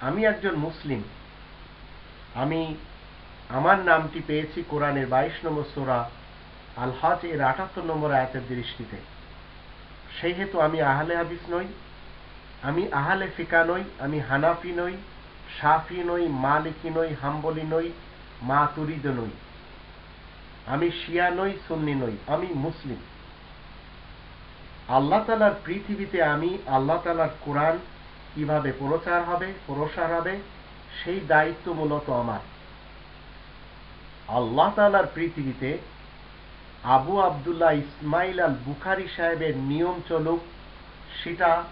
আমি একজন মুসলিম। আমি আমার নামটি পেয়েছি কোরআনের বাইশ নম্বর সোরা আল হজ এর আটাত্তর নম্বর আয়াতের দৃষ্টিতে। সেই হেতু আমি আহলে হাদিস নই, আমি আহলে ফিকা নই, আমি হানাফি নই সাফি নই, মালিকি নই, হাম্বলি নই মা তুরিদ নই। আমি শিয়া নই, সুন্নি নই, আমি মুসলিম। আল্লাহ তালার পৃথিবীতে আমি আল্লাহ তালার কোরআন কীভাবে প্রচার হবে, প্রসার হবে, সেই দায়িত্ব মূলত আমার। আল্লাহ তালার পৃথিবীতে আবু আবদুল্লাহ ইসমাইল আল বুখারি সাহেবের নিয়ম চলুক, সেটা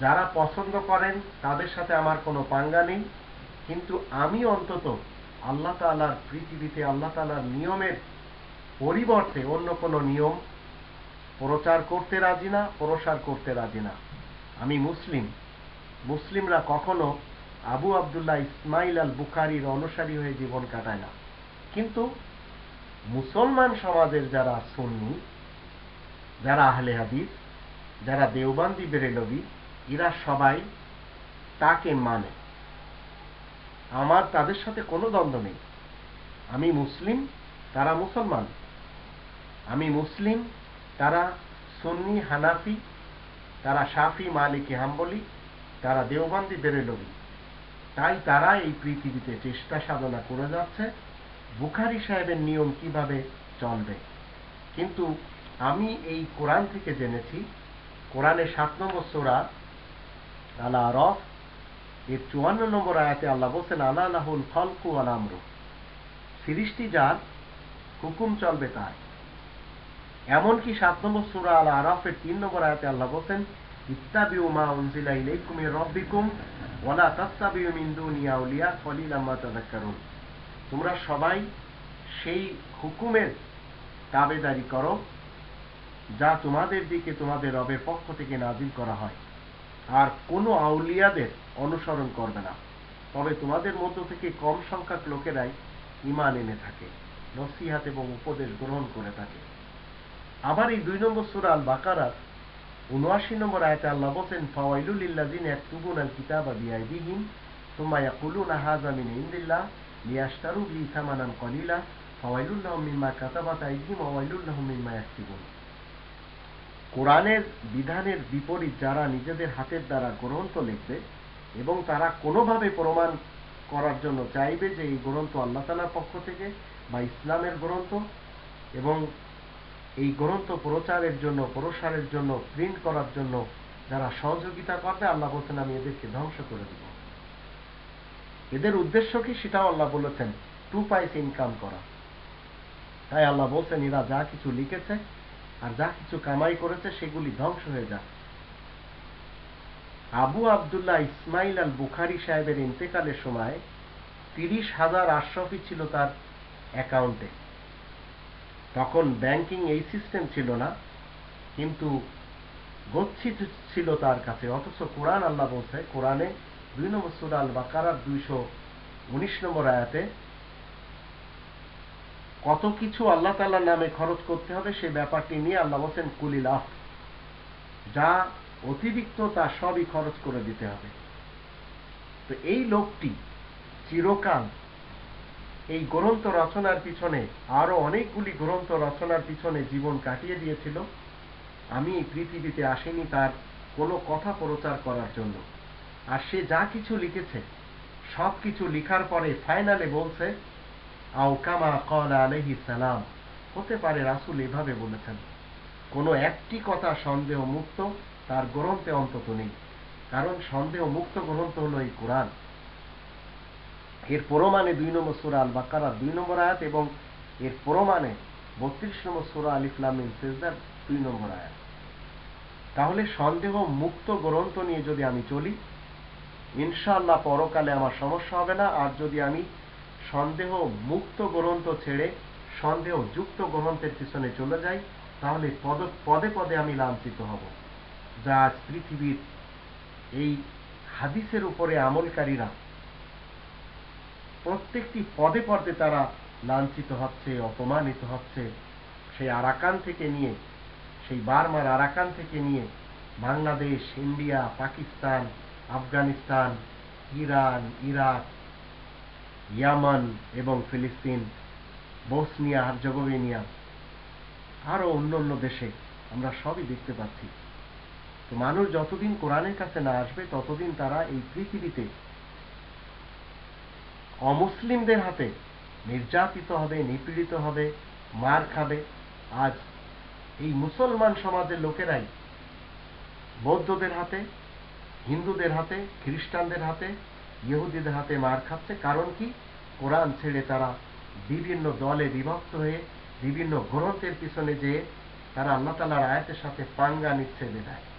যারা পছন্দ করেন, তাদের সাথে আমার কোনো পাঙ্গা নেই। কিন্তু আমি অন্তত আল্লাহ তালার পৃথিবীতে আল্লাহ তালার নিয়মের পরিবর্তে অন্য কোনো নিয়ম প্রচার করতে রাজি না, প্রসার করতে রাজি না। আমি মুসলিম। মুসলিমরা কখনো আবু আবদুল্লাহ ইসমাইল আল বুখারির অনুসারী হয়ে জীবন কাটায় না। কিন্তু মুসলমান সমাজের যারা সন্নি, যারা আহলে হাদিস, যারা দেওবান্দি বেরেলবি, এরা সবাই তাকে মানে। আমার তাদের সাথে কোনো দ্বন্দ্ব নেই। আমি মুসলিম, তারা মুসলমান। আমি মুসলিম, তারা সুন্নি, হানাফি, তারা সাফি মালিকি, হাম্বলি, তারা দেওবান্দি বেরেলবি তাই তারা এই পৃথিবীতে চেষ্টা সাধনা করে যাচ্ছে, বুখারি সাহেবের নিয়ম কীভাবে চলবে। কিন্তু আমি এই কোরআন থেকে জেনেছি, কোরআনের সাত নম্বর সোরা আলা রফ এর চুয়ান্ন নম্বর আয়াতে আল্লাহ বলছেন, আলা আলাহুল ফলকু আলামরু সৃষ্টি যার, হুকুম চলবে তার। এমনকি সাত নম্বর সুরা আল আরাফের তিন নম্বর আয়াতে আল্লাহ বলছেন, ইত্তাবিউ মা উনজিলা ইলাইকুম রাব্বিকুম ওয়ালা তাত্তাবিউ মিন তোমরা সবাই সেই হুকুমের তাবেদারি করো, যা তোমাদের দিকে তোমাদের রবের পক্ষ থেকে নাজিল করা হয়। আর কোনো আউলিয়াদের অনুসরণ করবে না। তবে তোমাদের মধ্য থেকে কম সংখ্যক লোকেরাই ইমান এনে থাকে, নসিহাত এবং উপদেশ গ্রহণ করে থাকে। আবার এই দুই নম্বর সুরা আল বাকারার উনআশি নম্বর আয়তে আল্লাহ বলছেন ইল্লাযিনা ইয়াকতুবুনা আল কিতাবা বিআইদিহিম সুম্মা ইয়াকুলুনা হাযা মিন ইনদিল্লাহ লিয়াশতারু বিহি থামানান কলিলা, ফাওয়াইলুল লাহুম মিম্মা কাতাবাত আইদিহিম ওয়া ওয়াইলুল লাহুম মিম্মা ইয়াকসিবুন কোরআনের বিধানের বিপরীত যারা নিজেদের হাতের দ্বারা গ্রন্থ লিখবে এবং তারা কোনোভাবে প্রমাণ করার জন্য চাইবে যে এই গ্রন্থ আল্লাহ তালার পক্ষ থেকে বা ইসলামের গ্রন্থ এবং এই গ্রন্থ প্রচারের জন্য, প্রসারের জন্য প্রিন্ট করার জন্য যারা সহযোগিতা করবে, আল্লাহ বলছেন, আমি এদেরকে ধ্বংস করে দেব। এদের উদ্দেশ্য কি? সেটাও আল্লাহ বলেছেন টু পাইস ইনকাম করা। তাই আল্লাহ বলছেন, এরা যা কিছু লিখেছে আর যা কিছু কামাই করেছে, সেগুলি ধ্বংস হয়ে যাক। আবু আবদুল্লাহ ইসমাইল আল বুখারি সাহেবের ইন্তেকালের সময় তিরিশ হাজার আশরফি ছিল তার অ্যাকাউন্টে। তখন ব্যাংকিং এই সিস্টেম ছিল না, কিন্তু গচ্ছিত ছিল তার কাছে। অথচ কোরআন আল্লাহ বলছে, কোরআনে দুই নম্বর সুরা আল বাকারার দুইশো উনিশ নম্বর আয়াতে, কত কিছু আল্লাহ তাল্লাহ নামে খরচ করতে হবে, সে ব্যাপারটি নিয়ে আল্লাহ বলছেন, কুলিল আফ। যা অতিরিক্ত তা সবই খরচ করে দিতে হবে। তো এই লোকটি চিরকাল এই গ্রন্থ রচনার পিছনে, আরও অনেকগুলি গ্রন্থ রচনার পিছনে জীবন কাটিয়ে দিয়েছিল। আমি পৃথিবীতে আসিনি তার কোনো কথা প্রচার করার জন্য। আর সে যা কিছু লিখেছে, সব কিছু লিখার পরে ফাইনালে বলছে আউকামা কল আলহি সালাম। হতে পারে রাসুল এভাবে বলেছেন। কোনো একটি কথা সন্দেহ মুক্ত তার গ্রন্থে অন্তত নেই। কারণ সন্দেহ মুক্ত গ্রন্থ হলো এই কোরআন। এর প্রমাণে দুই নম্বর সুরা আল বাকারা দুই নম্বর আয়াত এবং এর প্রমাণে বত্রিশ নম্বর সুরা আল ইসলামিন সেজদার দুই নম্বর আয়াত। তাহলে সন্দেহ মুক্ত গ্রন্থ নিয়ে যদি আমি চলি, ইনশাআল্লাহ পরকালে আমার সমস্যা হবে না। আর যদি আমি সন্দেহ মুক্ত গ্রন্থ ছেড়ে সন্দেহ যুক্ত গ্রন্থের পিছনে চলে যাই, তাহলে পদ, পদে পদে আমি লাঞ্ছিত হব। যা আজ পৃথিবীর এই হাদিসের উপরে আমলকারীরা প্রত্যেকটি পদে পদে তারা লাঞ্ছিত হচ্ছে, অপমানিত হচ্ছে। সেই আরাকান থেকে নিয়ে, সেই বার্মার আরাকান থেকে নিয়ে Bangladesh, India, Pakistan, Afghanistan, Iran, Iraq, Yemen এবং ফিলিস্তিন, বসনিয়া, হার্জগোভিনিয়া আরও অন্য অন্য দেশে আমরা সবই দেখতে পাচ্ছি। মানুষ যতদিন কোরআনের কাছে না আসবে, ততদিন তারা এই পৃথিবীতে অমুসলিমদের হাতে নির্যাতিত হবে, নিপীড়িত হবে, মার খাবে। আজ এই মুসলমান সমাজের লোকেরাই বৌদ্ধদের হাতে, হিন্দুদের হাতে, খ্রিস্টানদের হাতে, ইহুদিদের হাতে মার খাচ্ছে। কারণ কি? কোরআন ছেড়ে তারা বিভিন্ন দলে বিভক্ত হয়ে, বিভিন্ন গ্রন্থের পিছনে যেয়ে তারা আল্লাহ তালার আয়াতের সাথে পাঙ্গা নিচ্ছে বেড়ায়